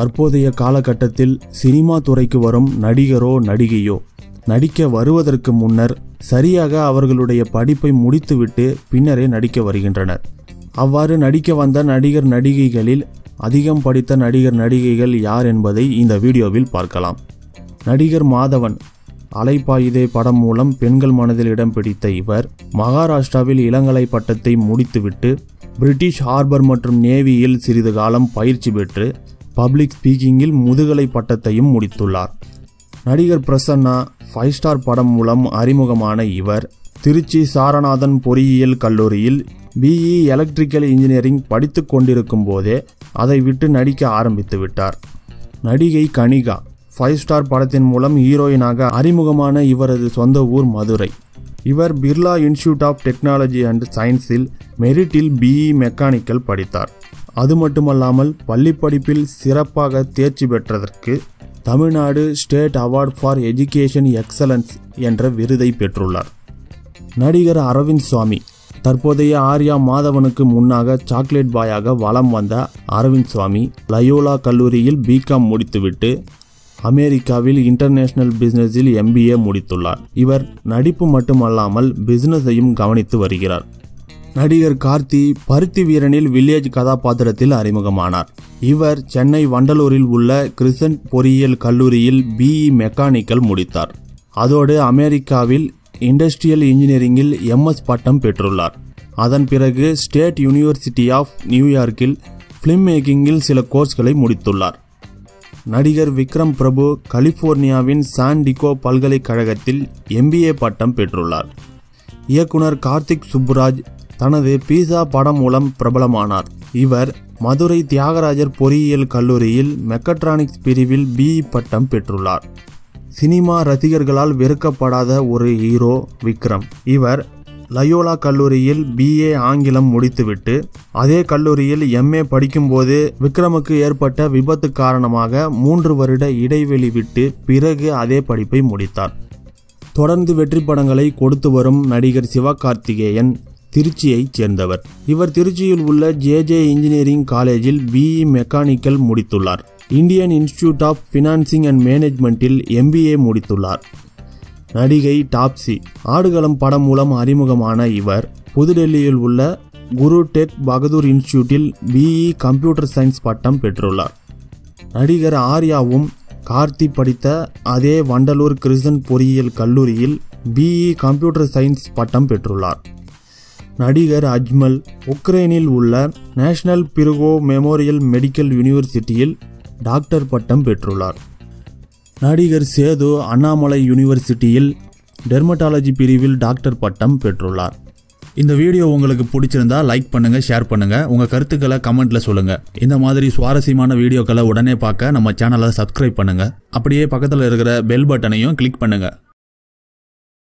தற்போதைய காலகட்டத்தில் சினிமா துறைக்கு வரும் நடிகரோ நடிகையோ நடிக்க வருவதற்கு முன்னர் சரியாக அவர்களுடைய படிப்பை முடித்துவிட்டு பின்னரே நடிக்க வருகின்றனர். அவ்வாறு நடிக்க வந்த நடிகர் நடிகைகளில் அதிகம் படித்த நடிகர் நடிகைகள் யார் என்பதை இந்த வீடியோவில் பார்க்கலாம். நடிகர் மாதவன் அலைப்பாயுதே படம் மூலம் பெண்கள் மனதில் இடம் பிடித்த இவர் மகாராஷ்டிராவில் இளங்கலை பட்டத்தை முடித்துவிட்டு பிரிட்டிஷ் ஹார்பர் மற்றும் நேவியில் சிறிது காலம் பயிற்சி பெற்று பப்ளிக் ஸ்பீக்கிங்கில் முதுகலை பட்டத்தையும் முடித்துள்ளார். நடிகர் பிரசன்னா ஃபைவ் ஸ்டார் படம் மூலம் அறிமுகமான இவர் திருச்சி சாரநாதன் பொறியியல் கல்லூரியில் பிஇ எலக்ட்ரிக்கல் இன்ஜினியரிங் படித்து கொண்டிருக்கும் போதே அதை விட்டு நடிக்க ஆரம்பித்து விட்டார். நடிகை கனிகா ஃபைவ் ஸ்டார் படத்தின் மூலம் ஹீரோயினாக அறிமுகமான இவரது சொந்த ஊர் மதுரை. இவர் Birla institute of technology and சயின்ஸில் மெரிட்டில் பிஇ மெக்கானிக்கல் படித்தார். அது மட்டுமல்லாமல் பள்ளி படிப்பில் சிறப்பாக தேர்ச்சி பெற்றதற்கு Tamil Nadu state award for education excellence என்ற விருதை பெற்றுள்ளார். நடிகர் அரவிந்த் சுவாமி தற்போதைய ஆர்யா மாதவனுக்கு முன்னாக சாக்லேட் பாயாக வலம் வந்த அரவிந்த் சுவாமி லயோலா கல்லூரியில் பிகாம் முடித்துவிட்டு அமெரிக்காவில் இன்டர்நேஷனல் பிசினஸில் எம்பிஏ முடித்துள்ளார். இவர் நடிப்பு மட்டுமல்லாமல் பிசினஸையும் கவனித்து வருகிறார். நடிகர் கார்த்தி பருத்தி வீரனில் வில்லேஜ் கதாபாத்திரத்தில் அறிமுகமானார். இவர் சென்னை வண்டலூரில் உள்ள கிறிசன்ட் பொறியியல் கல்லூரியில் பிஇ மெக்கானிக்கல் முடித்தார். அதோடு அமெரிக்காவில் இண்டஸ்ட்ரியல் இன்ஜினியரிங்கில் எம்எஸ் பட்டம் பெற்றுள்ளார். அதன் பிறகு ஸ்டேட் யூனிவர்சிட்டி ஆஃப் நியூயார்க்கில் ஃபிலிம் மேக்கிங்கில் சில கோர்ஸ்களை முடித்துள்ளார். நடிகர் விக்ரம் பிரபு கலிபோர்னியாவின் சான்டிகோ பல்கலைக்கழகத்தில் எம்பிஏ பட்டம் பெற்றுள்ளார். இயக்குனர் கார்த்திக் சுப்புராஜ் தனது பீஸா படம் மூலம் பிரபலமானார். இவர் மதுரை தியாகராஜர் பொறியியல் கல்லூரியில் மெக்கட்ரானிக்ஸ் பிரிவில் பிஇ பட்டம் பெற்றுள்ளார். சினிமா ரசிகர்களால் வெறுக்கப்படாத ஒரு ஹீரோ விக்ரம். இவர் லயோலா கல்லூரியில் பிஏ ஆங்கிலம் முடித்துவிட்டு அதே கல்லூரியில் எம்ஏ படிக்கும்போது விக்ரமுக்கு ஏற்பட்ட விபத்து காரணமாக மூன்று வருட இடைவெளி விட்டு பிறகு அதே படிப்பை முடித்தார். தொடர்ந்து வெற்றி படங்களை கொடுத்து வரும் நடிகர் சிவகார்த்திகேயன் திருச்சியைச் சேர்ந்தவர். இவர் திருச்சியில் உள்ள ஜேஜே இன்ஜினியரிங் காலேஜில் BE mechanical முடித்துள்ளார். Indian Institute of Financing and மேனேஜ்மெண்ட்டில் MBA முடித்துள்ளார். நடிகை டாப்சி ஆடுகளம் படம் மூலம் அறிமுகமான இவர் புதுடெல்லியில் உள்ள குரு டெக் பகதூர் இன்ஸ்டிடியூட்டில் பிஇ கம்ப்யூட்டர் சயின்ஸ் பட்டம் பெற்றுள்ளார். நடிகர் ஆர்யாவும் கார்த்தி படித்த அதே வண்டலூர் கிருஷ்ணன் பொறியியல் கல்லூரியில் பிஇ கம்ப்யூட்டர் சயின்ஸ் பட்டம் பெற்றுள்ளார். நடிகர் அஜ்மல் உக்ரைனில் உள்ள நேஷனல் பிருகோ மெமோரியல் மெடிக்கல் யூனிவர்சிட்டியில் டாக்டர் பட்டம் பெற்றுள்ளார். நடிகர் சேது அண்ணாமலை யூனிவர்சிட்டியில் டெர்மட்டாலஜி பிரிவில் டாக்டர் பட்டம் பெற்றுள்ளார். இந்த வீடியோ உங்களுக்கு பிடிச்சிருந்தா லைக் பண்ணுங்க ஷேர் பண்ணுங்க. உங்க கருத்துக்களை கமெண்ட்ல சொல்லுங்க. இந்த மாதிரி சுவாரஸ்யமான வீடியோக்களை உடனே பார்க்க நம்ம சேனலை சப்ஸ்கிரைப் பண்ணுங்க. அப்படியே பக்கத்தில் இருக்கிற பெல் பட்டனையும் கிளிக் பண்ணுங்க.